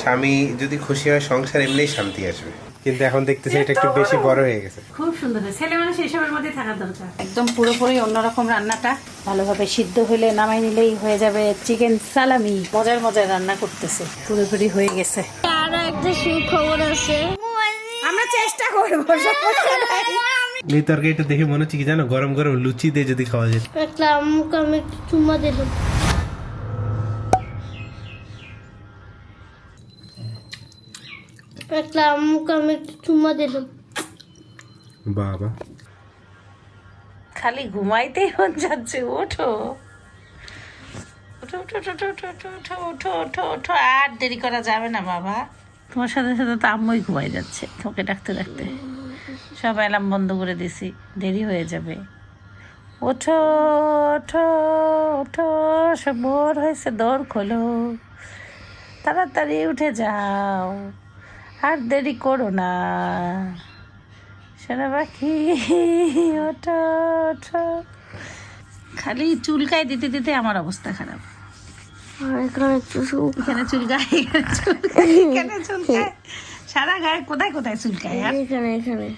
স্বামী যদি খুশি হয় সংসার এমনিই শান্তি আসবে। কিন্তু এখন দেখতেছি এটা একটু বেশি বড় হয়ে গেছে। খুব সুন্দর ছেলে মানুষ এসবের মধ্যে থাকা দরকার। একদম পুরোপুরি অন্যরকম রান্নাটা। ভালোভাবে সিদ্ধ হলে নামাই নিলেই হয়ে যাবে চিকেন সালামি। মজার মজার রান্না করতেছে। পুরোপুরি হয়ে গেছে। আরও একটা সুখবর আছে। আমরা চেষ্টা করব সমস্যা নাই। এই তরকারিটা দেখে মনে হচ্ছে কি জানো গরম গরম লুচি দিয়ে যদি খাওয়া যেত একটা আম্মুকে আমি চুমা দিলাম একটা আম্মুকে আমি একটু চুমা দিলাম বাবা। খালি ঘুমাইতেই মন যাচ্ছে ওঠো। ওঠো ওঠো ওঠো ওঠো ওঠো ওঠো ওঠো ওঠো ওঠো। আর দেরি করা যাবে না বাবা। তোমার সাথে সাথে তো আম্মুই ঘুমাই যাচ্ছে তোকে ডাকতে ডাকতে। সব অ্যালার্ম বন্ধ করে দিছি দেরি হয়ে যাবে। ওঠো ওঠো ওঠো সব ভোর হয়েছে দৌড় খোলো। তাড়াতাড়ি উঠে যাও। আর দেরি করো না। সোনা পাখি ওঠো ওঠো। খালি চুলকায় দিতে দিতে আমার অবস্থা খারাপ। এখানে চুলকায় এখানে চুলকায় সারা গায়ে কোথায় কোথায় চুলকায় এখানে এখানে।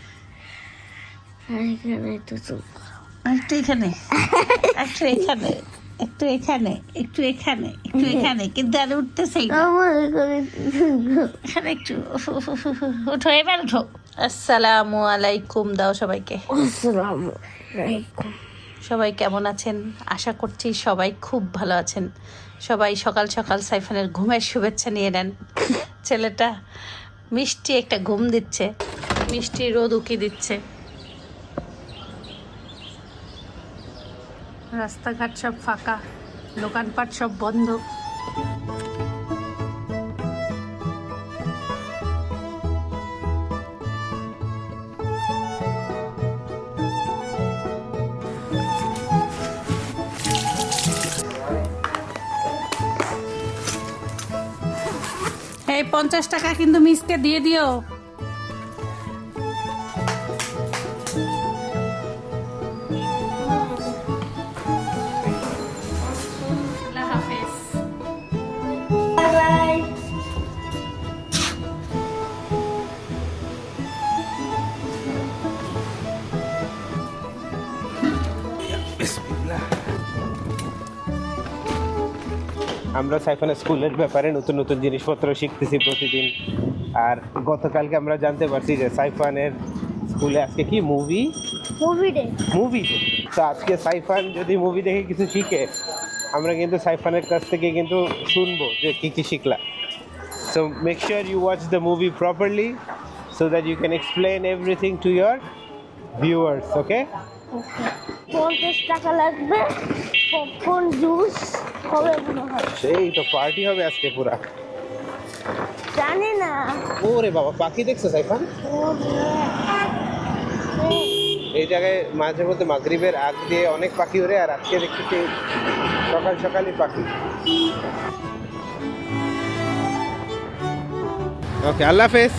একটু এখানে। একটু এখানে। একটু এখানে একটু এখানে একটু এখানে কিন্তু আর উঠতেছেই এখানে একটু উঠো এবার উঠো আসসালামু আলাইকুম দাও সবাইকে। আসসালামু আলাইকুম। সবাই কেমন আছেন? আশা করছি সবাই খুব ভালো আছেন। সবাই সকাল সকাল সাইফানের ঘুমের শুভেচ্ছা নিয়ে নেন। ছেলেটা মিষ্টি একটা ঘুম দিচ্ছে মিষ্টি রোদ উকি দিচ্ছে। রাস্তাঘাট সব ফাঁকা দোকানপাট সব বন্ধ। এই পঞ্চাশ টাকা কিন্তু মিসকে দিয়ে দিও। আমরা সাইফানের স্কুলের ব্যাপারে নতুন নতুন জিনিসপত্র শিখতেছি প্রতিদিন। আর গতকালকে আমরা জানতে পারছি যে সাইফানের স্কুলে আজকে কি? Movie movie day movie day তো আজকে সাইফান যদি মুভি দেখে কিছু শিখে আমরা কিন্তু সাইফানের কাছ থেকে কিন্তু শুনব যে কী কী শিখলা। So make sure you watch the movie properly so that you can explain everything to your viewers okay পঞ্চাশ টাকা লাগবে। পপকর্ন জুস হবে মনে হয়। সেই তো পার্টি হবে আজকে পুরা। জানি না। ওরে বাবা পাখি দেখছ সাইফান? এই জায়গায় মাঝে মধ্যে মাগরিবের আগ দিয়ে অনেক পাখি ওরে আর আজকে দেখতেছি সকাল সকালই পাখি। ওকে আল্লাহ হাফেজ।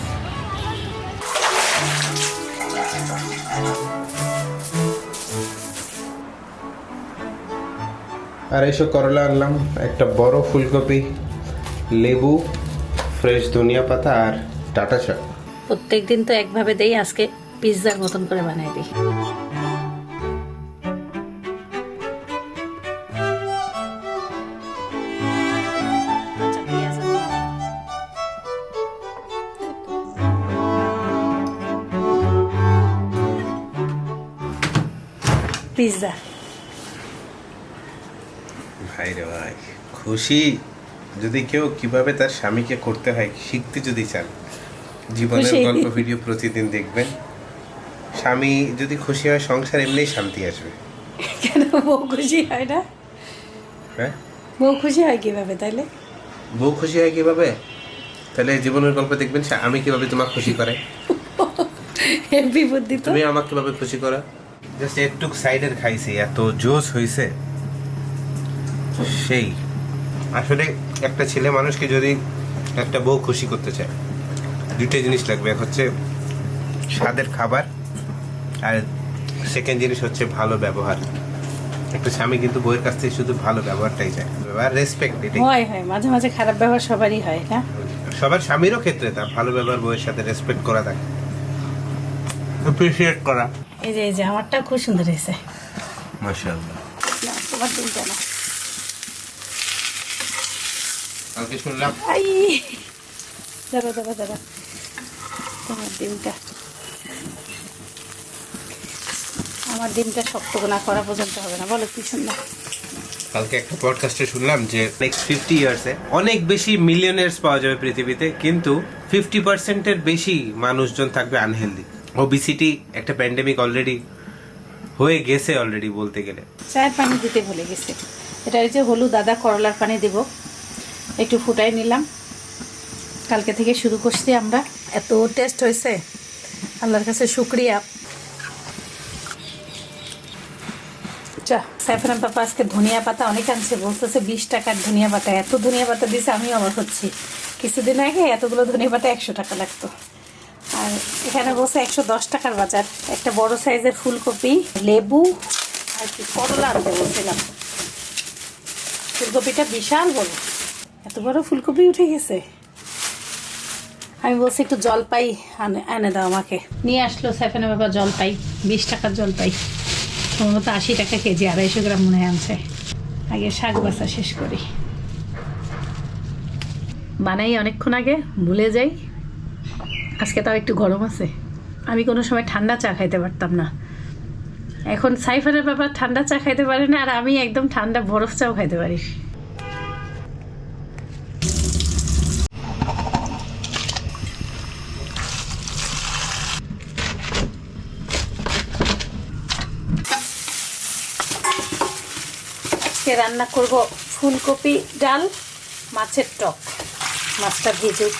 আড়াইশো করলা আনলাম, একটা বড় ফুলকপি, লেবু ফ্রেশ ধনিয়া পাতা আর টাটা শাক। প্রত্যেক দিন তো একভাবে দেই, আজকে পিৎজার মতন করে বানাই দিই। পিৎজা। খুশি যদি কেউ কীভাবে তার স্বামীকে করতে হয় শিখতে যদি চান জীবনের গল্প ভিডিও প্রতিদিন দেখবেন। স্বামী যদি খুশি হয় সংসার এমনিই শান্তি আসবে। কেন? বউ খুশি হয় না? হ্যাঁ? বউ খুশি হয় কীভাবে তাইলে? বউ খুশি হয় কীভাবে? তাহলে জীবনের গল্প দেখবেন আমি কীভাবে তোমাকে খুশি করে হেভি বুদ্ধি তুমি আমাকে কীভাবে খুশি করো? জাস্ট একটু সাইডের খাইছি এত জোশ হয়েছে সেই। আসলে একটা ছেলে মানুষকে যদি একটা বউ খুশি করতে চায় দুটো জিনিস লাগবে। এক হচ্ছে স্বাদের খাবার আর সেকেন্ড জিনিস হচ্ছে ভালো ব্যবহার। একটা স্বামী কিন্তু বউয়ের কাছ থেকে শুধু ভালো ব্যবহারটাই চায়। আর রেসপেক্ট এটাই। হয় হয় মাঝে মাঝে খারাপ ব্যবহার সবারই হয় না? সবার স্বামীরও ক্ষেত্রে তা ভালো ব্যবহার বউয়ের সাথে রেসপেক্ট করা থাকে। অ্যাপ্রিসিয়েট করা। এই যে এই যে আমারটা খুব সুন্দর হয়েছে। মাশাআল্লাহ। তোমার ডিমটা না। কালকে শুনলাম আই। দাঁড়া দাঁড়া দাঁড়া। তোমার ডিমটা। আমার ডিমটা শক্ত না করা পর্যন্ত হবে না বলো কি সুন্দর কালকে একটা পডকাস্টে শুনলাম যে নেক্সট ফিফটি ইয়ার্সে অনেক বেশি মিলিয়নার্স পাওয়া যাবে পৃথিবীতে কিন্তু ফিফটি পার্সেন্টের বেশি মানুষজন থাকবে আনহেলদি ওবিসিটি একটা প্যান্ডেমিক অলরেডি হয়ে গেছে অলরেডি বলতে গেলে। চায়ের পানি দিতে ভুলে গেছে। এটা হচ্ছে হলুদ দাদা করলার পানি দেব একটু ফুটাই নিলাম। কালকে থেকে শুরু করছি আমরা। এত টেস্ট হয়েছে। আল্লাহর কাছে শুক্রিয়া। চা সাইফারাম পাপা আজকে ধনিয়া পাতা অনেক আনছে বলতেছে বিশ টাকার ধনিয়া পাতা এত ধনিয়া পাতা দিয়েছে আমি অবাক হচ্ছি। কিছুদিন আগে এতগুলো ধনিয়া পাতা একশো টাকা লাগতো। আর এখানে বসে একশো দশ টাকার বাজার। একটা বড় সাইজের ফুলকপি লেবু আর কি করলা আনতে বলছিলাম। ফুলকপিটা বিশাল বড়। এত বড় ফুলকপি উঠে গেছে। আমি বলছি, একটু জলপাই এনে দাও আমাকে। নিয়ে আসলো সাইফানা বাবা জলপাই বিশ টাকার জলপাই সম্ভবত আশি টাকা কেজি, আড়াইশো গ্রাম মনে আনছে। আগে শাক বাসা শেষ করি। বানাই অনেকক্ষণ আগে, ভুলে যাই। আজকে তাও একটু গরম আছে। আমি কোনো সময় ঠান্ডা চা খাইতে পারতাম না। এখন সাইফারের ব্যাপার ঠান্ডা চা খাইতে পারে না, আর আমি একদম ঠান্ডা বরফ চাও খাইতে পারি। রান্না করব ফুলকপি ডাল মাছের টক। মাছটা ভিজুক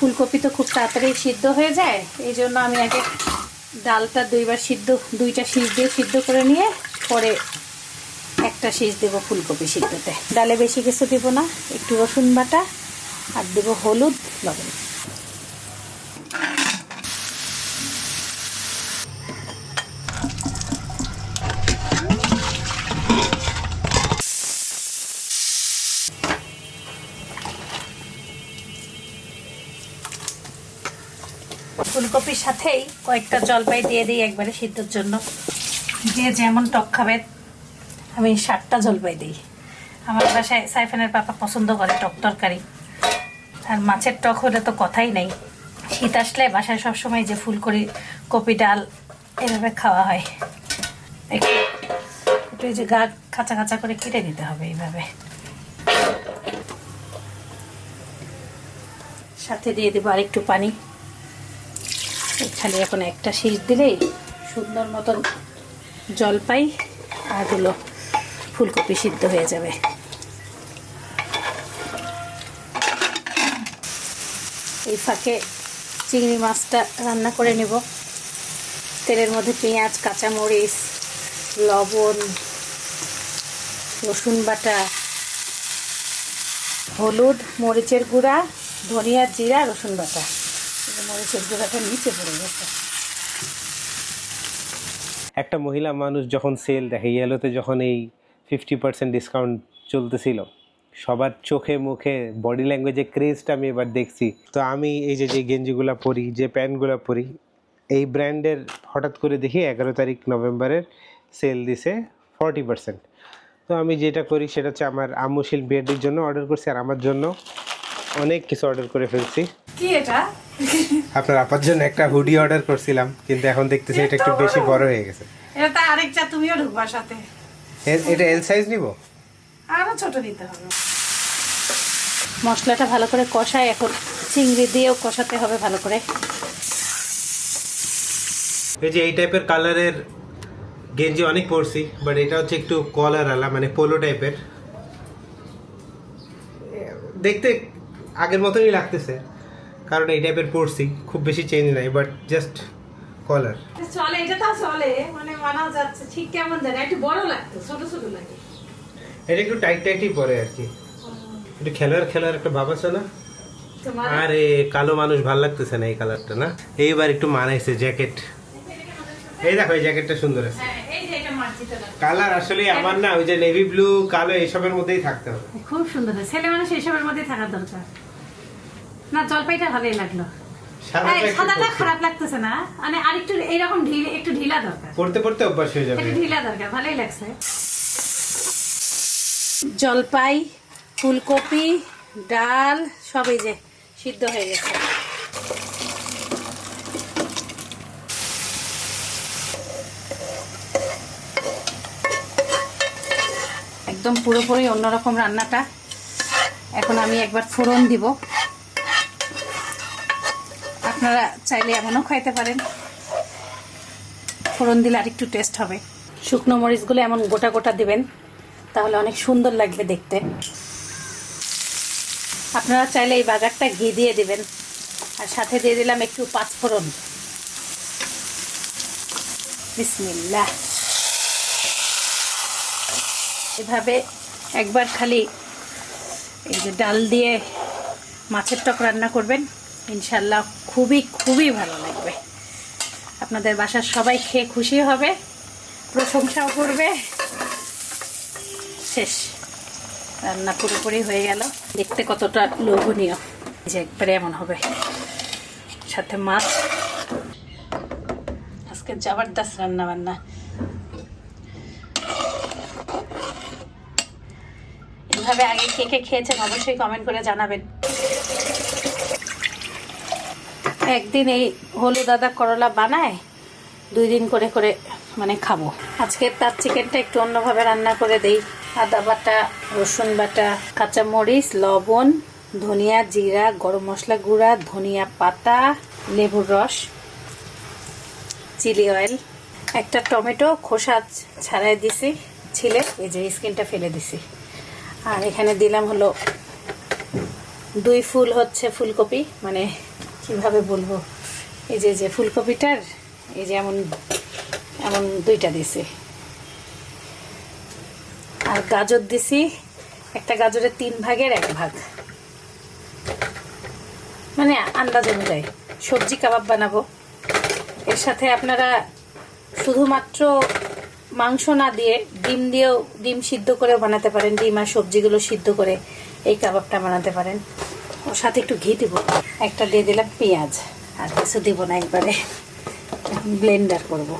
ফুলকপি তো খুব তাড়াতাড়ি সিদ্ধ হয়ে যায়, এই জন্য আমি আগে ডালটা দুইবার সিদ্ধ, দুইটা সিজ দিয়ে সিদ্ধ করে নিয়ে পরে একটা সিজ দেবো ফুলকপি সিদ্ধতে। ডালে বেশি কিছু দেবো না, একটু রসুন বাটা আর দেবো হলুদ, লবণ। ফুলকপির সাথেই কয়েকটা জলপাই দিয়ে দিই একবারে সিদ্ধর জন্য। যে যেমন টক খাবে, আমি সাতটা জলপাই দিই। আমার বাসায় সাইফানের পাপা পছন্দ করে টক তরকারি। আর মাছের টক হলে তো কথাই নেই। শীত আসলে বাসায় সবসময় যে ফুলকড়ি কপি ডাল, এভাবে খাওয়া হয়। একটু যে গা কাঁচা কাঁচা করে কেটে নিতে হবে এইভাবে। সাথে দিয়ে দেবো আরেকটু পানি। খালি এখন একটা শীষ দিলেই সুন্দর মতন জলপাই আর হলো ফুলকপি সিদ্ধ হয়ে যাবে। এই ফাঁকে চিংড়ি মাছটা রান্না করে নেব। তেলের মধ্যে পেঁয়াজ, কাঁচামরিচ, লবণ, রসুন বাটা, হলুদ, মরিচের গুঁড়া ধনিয়া জিরা, রসুন বাটা। একটা মহিলা মানুষ যখন সেল দেখে ইয়েলোতে যখন এই ফিফটি পার্সেন্ট ডিসকাউন্ট চলতেছিল, সবার চোখে মুখে বডি ল্যাঙ্গুয়েজে ক্রেজটা আমি এবার দেখছি। তো আমি এই যে যে গেঞ্জিগুলো পরি, যে প্যান্টগুলো পরি, এই ব্র্যান্ডের হঠাৎ করে দেখি এগারো তারিখ নভেম্বরের সেল দিছে ফর্টি পার্সেন্ট তো আমি যেটা করি, সেটা হচ্ছে আমার আম্মুশীল বিয়েটির জন্য অর্ডার করছি আর আমার জন্য অনেক কিছু অর্ডার করে ফেলছি। কি এটা? আপনার আপার জন্য একটা হুডি অর্ডার করছিলাম কিন্তু এখন দেখতেছি এটা একটু বেশি বড় হয়ে গেছে। এটা তো আরেক চা তুমিও ঢুকবার সাথে। এটা এল সাইজ নিব? আরও ছোট দিতে হবে। মশলাটা ভালো করে কষায় এখন চিংড়ি দিয়েও কষাতে হবে ভালো করে। এই যে এই টাইপের কালারের গেঞ্জি অনেক পরছি বাট এটা হচ্ছে একটু কলার আলা মানে পোলো টাইপের দেখতে আগের মতনই লাগতেছে। কারণ এই টাইপের পরছি খুব বেশি চেঞ্জ নাই বাট জাস্ট কলার চলে এটা তো চলে মানে মানাও যাচ্ছে ঠিক কেমন জানে একটু বড় লাগতো ছোট ছোট লাগে। এটা একটু টাইট টাইটই পরে আর কি। একটু খেলার খেলার একটা ভাব আছে না? আরে কালো মানুষ ভালো লাগতেছে না এই কালারটা না? এইবার একটু মানাইছে জ্যাকেট এই দেখো এই জ্যাকেটটা সুন্দর আছে। হ্যাঁ, কালার আসলে আমার না ওই যে নেভি ব্লু কালো এইসবের মধ্যেই থাকতে হবে। খুব সুন্দর। ছেলে মানুষ এসবের মধ্যে থাকার দরকার। না জলপাইটা ভালোই লাগল। সাদাটা একটু পরতে- খারাপ লাগতেছে না। মানে আরেকটু এইরকম ঢিল একটু ঢিলা দরকার। পড়তে পড়তে অভ্যাস হয়ে যাবে। একটু ঢিলা দরকার ভালোই লাগছে। জলপাই ফুলকপি ডাল সব এই যে সিদ্ধ হয়ে গেছে। একদম পুরোপুরি অন্যরকম রান্নাটা। এখন আমি একবার ফোড়ন দিব। আপনারা চাইলে এমনও খাইতে পারেন। ফোড়ন দিলে আরেকটু টেস্ট হবে। শুকনো মরিচগুলো এমন গোটা গোটা দিবেন, তাহলে অনেক সুন্দর লাগবে দেখতে। আপনারা চাইলে এই বাগারটা ঘি দিয়ে দিবেন। আর সাথে দিয়ে দিলাম একটু পাঁচফোড়ন। বিসমিল্লাহ। এভাবে একবার খালি এই যে ডাল দিয়ে মাছের টক রান্না করবেন ইনশাল্লাহ খুবই খুবই ভালো লাগবে। আপনাদের বাসার সবাই খেয়ে খুশি হবে, প্রশংসাও করবে। শেষ। রান্না পুরোপুরি হয়ে গেল। দেখতে কতটা লোভনীয়। যে একবারে এমন হবে। সাথে মাছ। আজকে জবরদস্ত রান্না বান্না এইভাবে আগে কে কে খেয়েছেন অবশ্যই কমেন্ট করে জানাবেন। একদিন এই হলুদ আদা করলা বানায়, দুই দিন করে করে মানে খাব। আজকে তার চিকেনটা একটু অন্যভাবে রান্না করে দেই। আদা বাটা, রসুন বাটা কাঁচা মরিচ লবণ, ধনিয়া জিরা, গরম মশলা গুঁড়া, ধনিয়া পাতা, লেবুর রস চিলি অয়েল একটা টমেটো খোসা ছাড়াই দিছি, ছিলে, এই যে স্কিনটা ফেলে দিছি। আর এখানে দিলাম হলো দুই ফুল হচ্ছে ফুলকপি মানে কীভাবে বলব? এই যে যে ফুলকপিটার, এই যে এমন এমন দুইটা দিছি। আর গাজর দিছি, একটা গাজরের তিন ভাগের এক ভাগ। মানে আন্দাজ অনুযায়ী, সবজি কাবাব বানাবো। এর সাথে আপনারা শুধুমাত্র মাংস না দিয়ে ডিম দিয়েও ডিম সিদ্ধ করে বানাতে পারেন, ডিম আর সবজিগুলো সিদ্ধ করে এই কাবাবটা বানাতে পারেন। ওর সাথে একটু ঘি দিব, একটা দিয়ে দিলাম পেঁয়াজ, আর কিছু দিব না একবারে ব্লেন্ডার করব।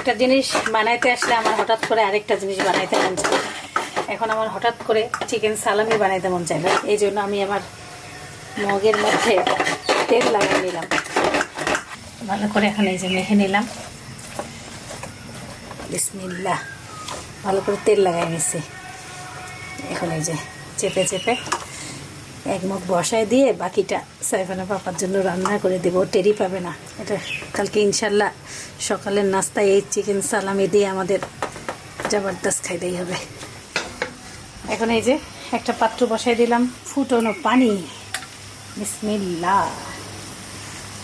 একটা জিনিস বানাইতে আসলে আমার হঠাৎ করে আরেকটা জিনিস বানাইতে চায়। এখন আমার হঠাৎ করে চিকেন সালামি বানাইতে মন না। এই জন্য আমি আমার মগের মধ্যে তেল লাগিয়ে নিলাম। ভালো করে এখন এই যে মেখে নিলাম। বিসমিল্লাহ। ভালো করে তেল লাগাই নিছি। এখন এই যে চেপে চেপে এক মুখ বসায় দিয়ে বাকিটা সাইফানা পাপার জন্য রান্না করে দেবো। টেরি পাবে না। এটা কালকে ইনশাল্লাহ সকালের নাস্তায় এই চিকেন সালামি দিয়ে আমাদের জবরদস্ত খাইতেই হবে। এখন এই যে একটা পাত্র বসাই দিলাম, ফুটনো পানি।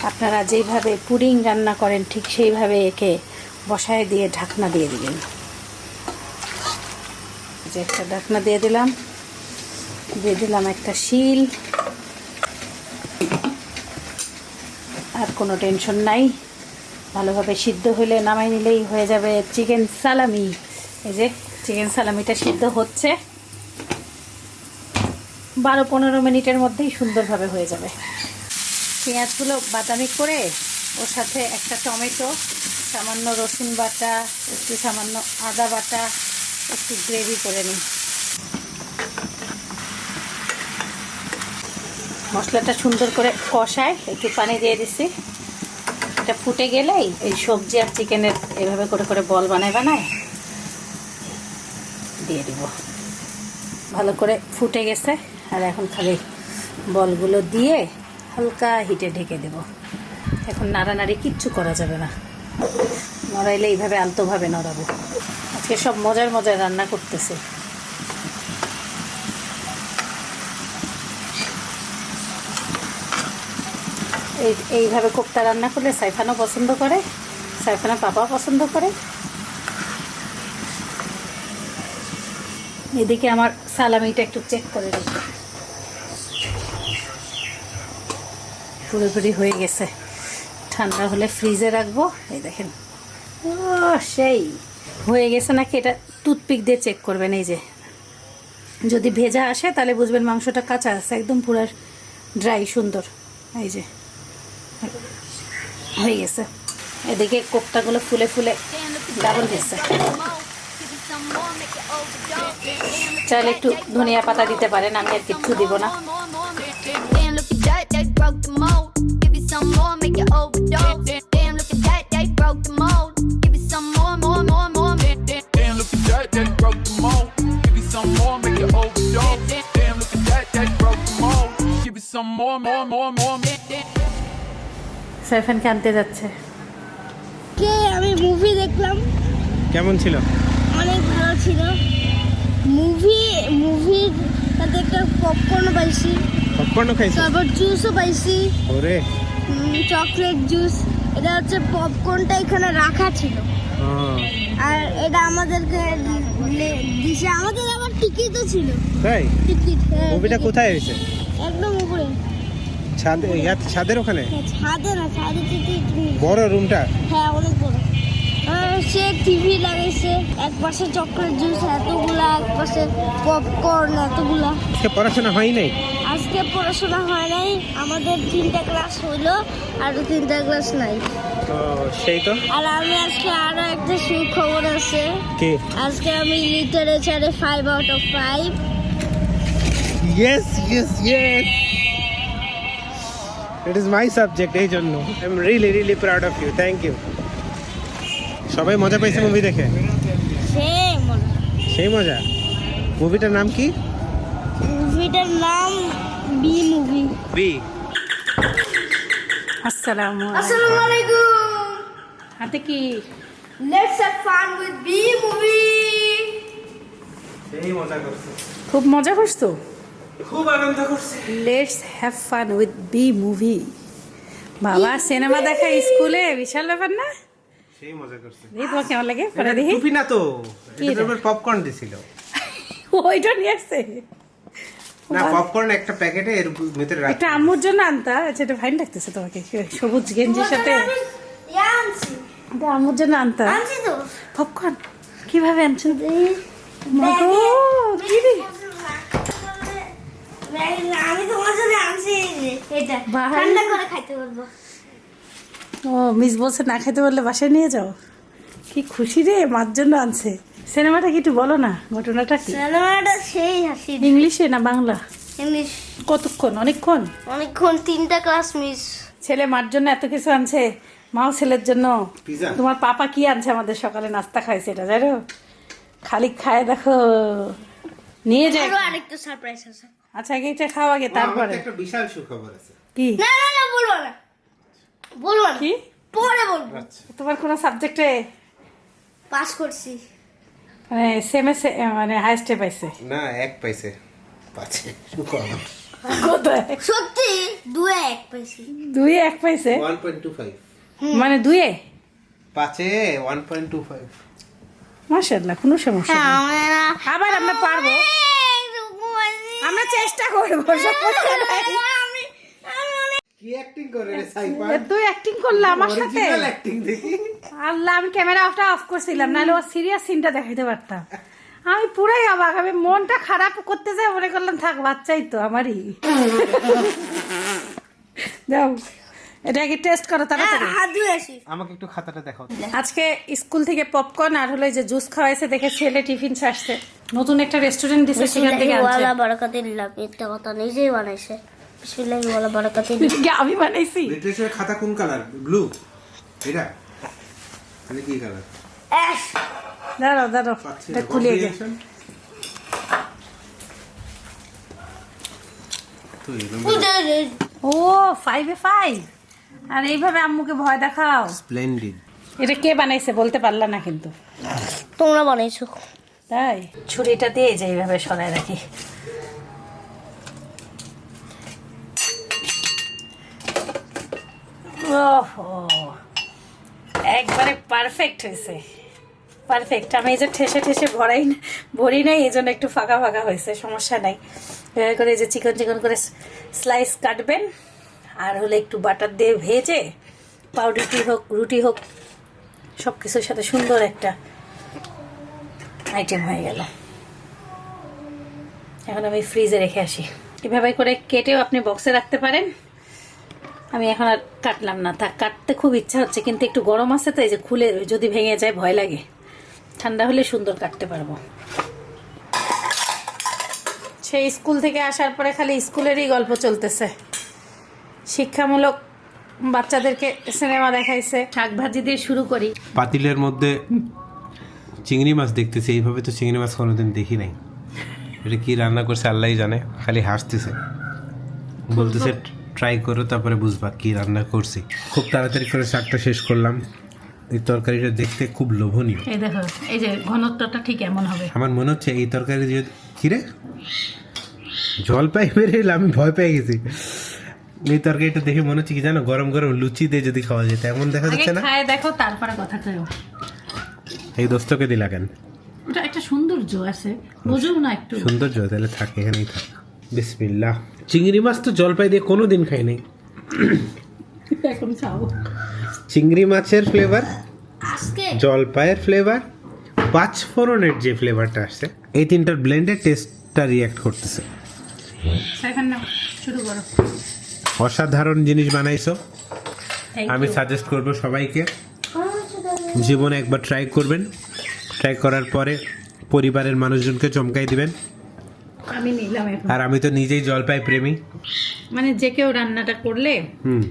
আপনারা যেইভাবে পুডিং রান্না করেন, ঠিক সেইভাবে একে বসায় দিয়ে ঢাকনা দিয়ে দিবেন। যে একটা ঢাকনা দিয়ে দিলাম দিয়ে দিলাম একটা শিল। আর কোনো টেনশন নাই। ভালোভাবে সিদ্ধ হলে নামাই নিলেই হয়ে যাবে চিকেন সালামি। এই যে, চিকেন সালামিটা সিদ্ধ হচ্ছে। বারো পনেরো মিনিটের মধ্যেই সুন্দরভাবে হয়ে যাবে। পেঁয়াজগুলো বাদামি করে ওর সাথে একটা টমেটো, সামান্য রসুন বাটা, একটু সামান্য আদা বাটা, একটু গ্রেভি করে নিই। মশলাটা সুন্দর করে কষায় একটু পানি দিয়ে দিছি। এটা ফুটে গেলেই এই সবজি আর চিকেনের এভাবে করে করে বল বানায় বানায় দিয়ে দিব। ভালো করে ফুটে গেছে। আর এখন খালি বলগুলো দিয়ে হালকা হিটে ঢেকে দেব। এখন নাড়ানাড়ি কিচ্ছু করা যাবে না। নড়াইলে এইভাবে আলতোভাবে নড়াবো। আজকে সব মজার মজার রান্না করতেছে। এই এইভাবে কোপ্তা রান্না করলে সাইফানও পছন্দ করে সাইফানা পাপাও পছন্দ করে। এদিকে আমার সালামিটা একটু চেক করে দেখি পুরোপুরি হয়ে গেছে। ঠান্ডা হলে ফ্রিজে রাখব। এই দেখেন। ও, সেই। হয়ে গেছে নাকি? এটা টুথপিক দিয়ে চেক করবেন, এই যে। যদি ভেজা আসে, তাহলে বুঝবেন মাংসটা কাঁচা আছে, একদম পুরো ড্রাই সুন্দর। এই যে। হয়ে গেছে। এদিকে কোপ্তাগুলো ফুলে ফুলে দারুণ দিচ্ছে। চাইলে একটু ধনিয়া পাতা দিতে পারেন আমি আর কিছু দিব না। কে আনতে যাচ্ছে। কে? আমি মুভি দেখলাম। কেমন ছিল? অনেক ভালো ছিল। মুভি মুভি সাথে একটা পপকর্ন পাইছি। পপকর্নও খাইছি? তারপর জুসও পাইছি। ওরে। চকলেট জুস এটা হচ্ছে পপকর্নটা এখানে রাখা ছিল। আর এটা আমাদেরকে দিছে। আমাদের আবার টিকিটও ছিল। তাই? টিকিট হ্যাঁ, মুভিটা কোথায় হয়েছে? একদম উপরে। ছাদে ইয়াত ছাদের ওখানে? হ্যাঁ, ছাদে না ছাদে টিকিট বড় রুমটা হ্যাঁ অনেক বড়। সে টিভি লাগাইছে। এক পাশে চকলেট জুস এতগুলা এক পাশে পপকর্ন এতগুলা। আজকে পড়াশোনা হয় নাই? আজকে পড়াশোনা হয় নাই। আমাদের তিনটা ক্লাস হইল আরও তিনটা ক্লাস নাই। সেই তো। আর আমি আজকে আরও একটা সুখবর আছে। কে? আজকে আমি লিটারেচারে five out of five yes yes yes it is my subject এই জন্য। I am really really proud of you thank you সবাই মজা পাইছে মুভি দেখে? সে সেই মজা? মুভিটার নাম কি? মুভিটার নাম বি মুভি বি আসসালামু আলাইকুম। আসসালামু আলাইকুম। হাতে কি? Let's have fun with B movie সেই মজা করছে। খুব মজা করছ? খুব আনন্দ করছে। Let's have fun with B movie বাবা সিনেমা দেখা স্কুলে? বিশাল ব্যাপার না? সেই মজা করছে। দেখি তোমার কেমন লাগে? পরে দেখি। টুপি না তো? এটার এটা? উপর পপকর্ন দিছিল। ওইটা নিয়ে আসছে? না পপকর্ন একটা প্যাকেটে এর ভিতরে রাখ একটা আম্মুর জন্য আনতা আচ্ছা এটা ফাইন লাগতেছে তোমাকে। সবুজ গেঞ্জির সাথে। আনছি। এটা আম্মুর জন্য আনতা? আনছি তো। পপকর্ন কীভাবে আনছো এই মাগো, কি রে? আমি তোমার জন্য আনছি। এটা ঠান্ডা করে খাইতে পারব ও মিস বলছে না খেতে বললে বাসায় নিয়ে যাও। কি খুশি রে মার জন্য আনছে। সিনেমাটা কি একটু বলো না ঘটনাটা কি? সিনেমাটা সেই হাসি। ইংলিশে না বাংলা? ইংলিশ। কতক্ষণ? অনেকক্ষণ? অনেকক্ষণ তিনটা ক্লাস মিস। ছেলে মার জন্য এত কিছু আনছে মাও ছেলের জন্য। তোমার পাপা কি আনছে আমাদের সকালে? নাস্তা খাইছে এটা জানো খালি খায় দেখো। নিয়ে যায় আরও আরেকটা সারপ্রাইজ আছে। আচ্ছা আগে এটা খাও আগে তারপরে তারপরে। একটা বিশাল সুখবর আছে। কি? না না না বলব না। বলব কি? পরে বলব। আচ্ছা। তোমার কোনো সাবজেক্টে পাস করছি। মানে সেমে মানে হাইস্টে পাইছে? না এক পাইছে। পাচ্ছে সুখবর সত্যি দুয়ে এক পাইছি। দুই এক পাইছে? ওয়ান পয়েন্ট টু ফাইভ মানে দুয়ে? পাঁচে ওয়ান পয়েন্ট টু ফাইভ মাসাল্লাহ কোনো সমস্যা নেই। আমরা আবার আমরা পারব। আমরা চেষ্টা করব সমস্যা নাই। আমি আমি অনেক কি অ্যাক্টিং করে রে সাইফার তুই অ্যাক্টিং করলে আমার সাথে? অরিজিনাল অ্যাক্টিং দেখি। আল্লাহ আমি ক্যামেরা অফটা অফ করছিলাম নাহলে ও সিরিয়াস সিনটা দেখাইতে পারতাম। আমি পুরাই অবাক আমি মনটা খারাপ করতে যাই মনে করলাম থাক বাচ্চাই তো আমারই। যাও এটা কি টেস্ট করো তাড়াতাড়ি। হাত ধুয়ে আসি। আমাকে একটু খাতাটা দেখাও। আজকে স্কুল থেকে পপকর্ন আর হলো এই যে জুস খাওয়াইছে দেখে ছেলে টিফিন ছাড়ছে। নতুন একটা রেস্টুরেন্ট দিছে সেখান থেকে আনছে। ওয়ালা বারাকাতিল্লাহ একটা কথা নিজেই বানাইছে। আমি বানাইছি। লিটারেচার খাতা কোন কালার? ব্লু। এটা? মানে কি কালার? অ্যাশ! দাঁড়াও দাঁড়াও। এটা খুলে ও ফাইভে ফাইভ আর এইভাবে আম্মুকে ভয় দেখাও। স্প্লেন্ডিড এটা কে বানাইছে বলতে পারলা না কিন্তু। তোমরা বানাইছো। তাই? ছুরিটা দিয়ে যে এইভাবে সরাই রাখি। একবারে পারফেক্ট হয়েছে। পারফেক্ট আমি এই যে ঠেসে ঠেসে ভরাই না, ভরি নাই, এই জন্য একটু ফাঁকা ফাঁকা হয়েছে, সমস্যা নাই। এভাবে করে যে চিকন চিকন করে স্লাইস কাটবেন, আর হলে একটু বাটার দিয়ে ভেজে পাউরুটি হোক, রুটি হোক সব কিছুর সাথে সুন্দর একটা আইটেম হয়ে গেল। এখন আমি ফ্রিজে রেখে আসি। এভাবে করে কেটেও আপনি বক্সে রাখতে পারেন। আমি এখন আর কাটলাম না। তা কাটতে খুব ইচ্ছা হচ্ছে কিন্তু একটু গরম আছে তো এই যে খুলে যদি ভেঙে যায় ভয় লাগে। ঠান্ডা হলে সুন্দর কাটতে পারব। সেই স্কুল থেকে আসার পরে খালি স্কুলেরই গল্প চলতেছে। শিক্ষামূলক বাচ্চাদেরকে সিনেমা দেখাইছে শাক ভাজি দিয়ে শুরু করি। পাতিলের মধ্যে চিংড়ি মাছ দেখতেছি এইভাবে তো চিংড়ি মাছ কোনোদিন দেখি নাই। এটা কি রান্না করছে আল্লাহই জানে খালি হাসতেছে। বলতেছে ট্রাই করো তারপরে বুঝবা কি রান্না করছি। খুব তাড়াতাড়ি করে শাকটা শেষ করলাম। এই তরকারিটা দেখতে খুব লোভনীয়। এই দেখো এই যে ঘনত্বটা ঠিক এমন হবে। আমার মনে হচ্ছে এই তরকারি দিয়ে কিরে? জল পাই বেরিয়ে আমি ভয় পেয়ে গেছি। এই তরকারিটা দেখে মনে হচ্ছে কি জানো গরম গরম লুচি দিয়ে যদি খাওয়া যেত এমন দেখা যাচ্ছে না। খায় দেখো তারপরে কথা কেউ এই দোস্তকে দিলা কেন? ওটা একটা সৌন্দর্য আছে বুঝো না একটু। সৌন্দর্য তাহলে থাকে এখানেই থাক। বিসমিল্লাহ। চিংড়ি মাছ তো জলপাই দিয়ে কোনো দিন খাই নাই। এখন চিংড়ি মাছের ফ্লেভার জলপাইয়ের ফ্লেভার পাঁচফোড়নের যে ফ্লেভারটা আসছে এই তিনটার ব্লেন্ডের টেস্টটা রিয়াক্ট করতেছে। শুরু করো। অসাধারণ জিনিস বানাইছো। আমি সাজেস্ট করব সবাইকে। জীবনে একবার ট্রাই করবেন। ট্রাই করার পরে পরিবারের মানুষজনকে চমকাই দিবেন। আমি নিলাম এখন। আর আমি তো নিজেই জলপাই প্রেমী। মানে যে কেউ রান্নাটা করলে হুম।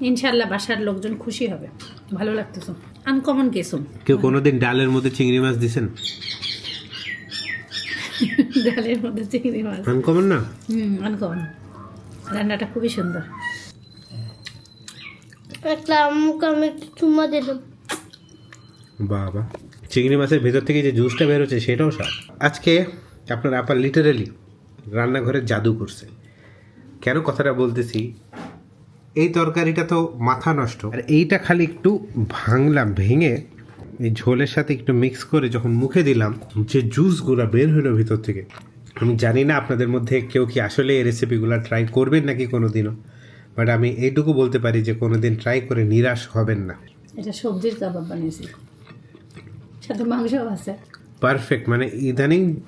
ইনশাল্লাহ বাসার লোকজন খুশি হবে। ভালো লাগতেছে। আনকমন কেসুম কেউ কোনোদিন ডালের মধ্যে চিংড়ি মাছ দিছেন? ডালের মধ্যে চিংড়ি মাছ। আনকমন না? হুম আনকমন রান্নাটা খুবই সুন্দর। একটা আমুক আমি চুমা দিলাম বাবা। চিংড়ি মাছের ভেতর থেকে যে জুসটা বেরোচ্ছে সেটাও স্বাদ। আজকে আপনার আপা লিটারালি রান্নাঘরে জাদু করছে। কেন কথাটা বলতেছি? এই তরকারিটা তো মাথা নষ্ট। আর এইটা খালি একটু ভাঙলাম ভেঙে এই ঝোলের সাথে একটু মিক্স করে যখন মুখে দিলাম যে জুসগুলো বের হলো ভিতর থেকে আমি জানি না আপনাদের মধ্যে কেউ কি আসলে এই রেসিপিগুলো ট্রাই করবেন নাকি কোনো দিনও বাট আমি এইটুকু বলতে পারি যে কোনো দিন ট্রাই করে নিরাশ হবেন না। এটা সবজির কাবাব বানিয়েছি। সাথে মাংসও আছে। পারফেক্ট মানে ইদানিং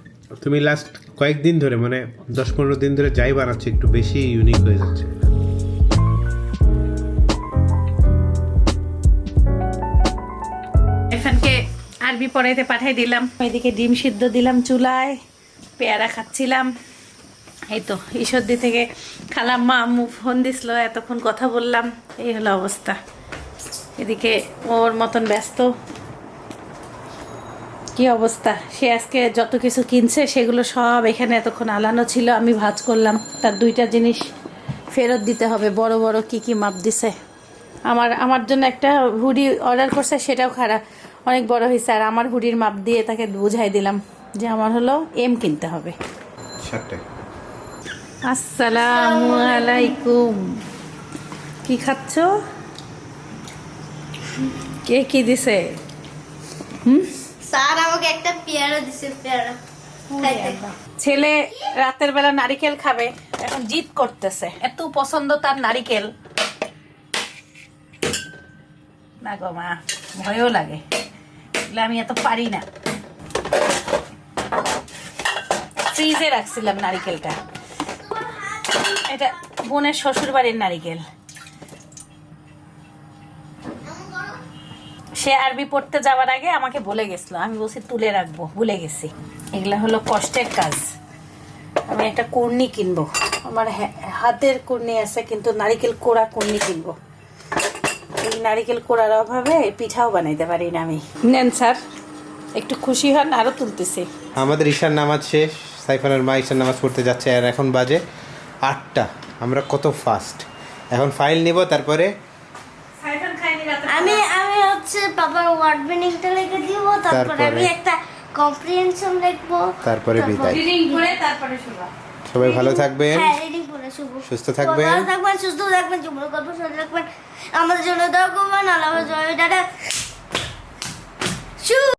তুমি লাস্ট কয়েকদিন ধরে মানে দশ পনেরো দিন ধরে যাই বানাচ্ছি, একটু বেশি ইউনিক হয়ে যাচ্ছে। এখানকে আরবি পড়াইতে পাঠাই দিলাম। ওইদিকে ডিম সিদ্ধ দিলাম চুলায়, পেয়ারা খাচ্ছিলাম। এই তো, ঈশ্বরদি থেকে খালাম মা, আম্মু ফোন দিছিল, এতক্ষণ কথা বললাম, এই হলো অবস্থা। এদিকে ওর মতন ব্যস্ত। কি অবস্থা? সে আজকে যত কিছু কিনছে সেগুলো সব এখানে এতক্ষণ আলানো ছিল। আমি ভাজ করলাম। তার দুইটা জিনিস ফেরত দিতে হবে। বড় বড় কি কি মাপ দিছে? আমার আমার জন্য একটা হুডি অর্ডার করছে সেটাও খারাপ। অনেক বড় হয়েছে। আর আমার হুডির মাপ দিয়ে তাকে বুঝাই দিলাম যে আমার হলো এম কিনতে হবে। আসসালামু আলাইকুম। কি খাচ্ছ? কে কি দিছে? স্যার আমাকে একটা পেয়ারা দিছে পেয়ারা। ছেলে রাতের বেলা নারিকেল খাবে এখন জিদ করতেছে। এত পছন্দ তার নারিকেল। না গো মা ভয়ও লাগে। এগুলো আমি এত পারি না। ফ্রিজে রাখছিলাম নারিকেলটা। এটা বোনের শ্বশুর বাড়ির নারিকেল। সে আরবি পড়তে যাওয়ার আগে আমাকে বলে গেছিল আমি বলছি তুলে রাখব ভুলে গেছি। এগুলা হলো কষ্টের কাজ। আমি একটা কর্নি কিনবো। আমার হ্যা- হাতের কুর্নি আছে কিন্তু নারিকেল কোড়া কর্নি কিনবো। এই নারিকেল কোড়ার অভাবে পিঠাও বানাইতে পারি না আমি। নেন স্যার একটু খুশি হন আরও তুলতেছি। আমাদের ঈশার নামাজ শেষ সাইফানের মা ঈশার নামাজ পড়তে যাচ্ছে আর এখন বাজে আটটা। আমরা কত ফাস্ট এখন ফাইল নিব তারপরে হচ্ছে বাবার ওয়ার্ড মিনিংটা লিখে দিব তারপরে আমি একটা কম্প্রিহেনশন লিখব তারপরে বিদায়। রিডিং পড়ে তারপরে শুভ সবাই ভালো থাকবেন। হ্যাঁ রিডিং পড়ে শুভ। সুস্থ থাকবেন। ভালো থাকবেন সুস্থ থাকবেন জীবন গল্প শুনে রাখবেন। আমাদের জন্য দোয়া করবেন আল্লাহ জয়। দাদা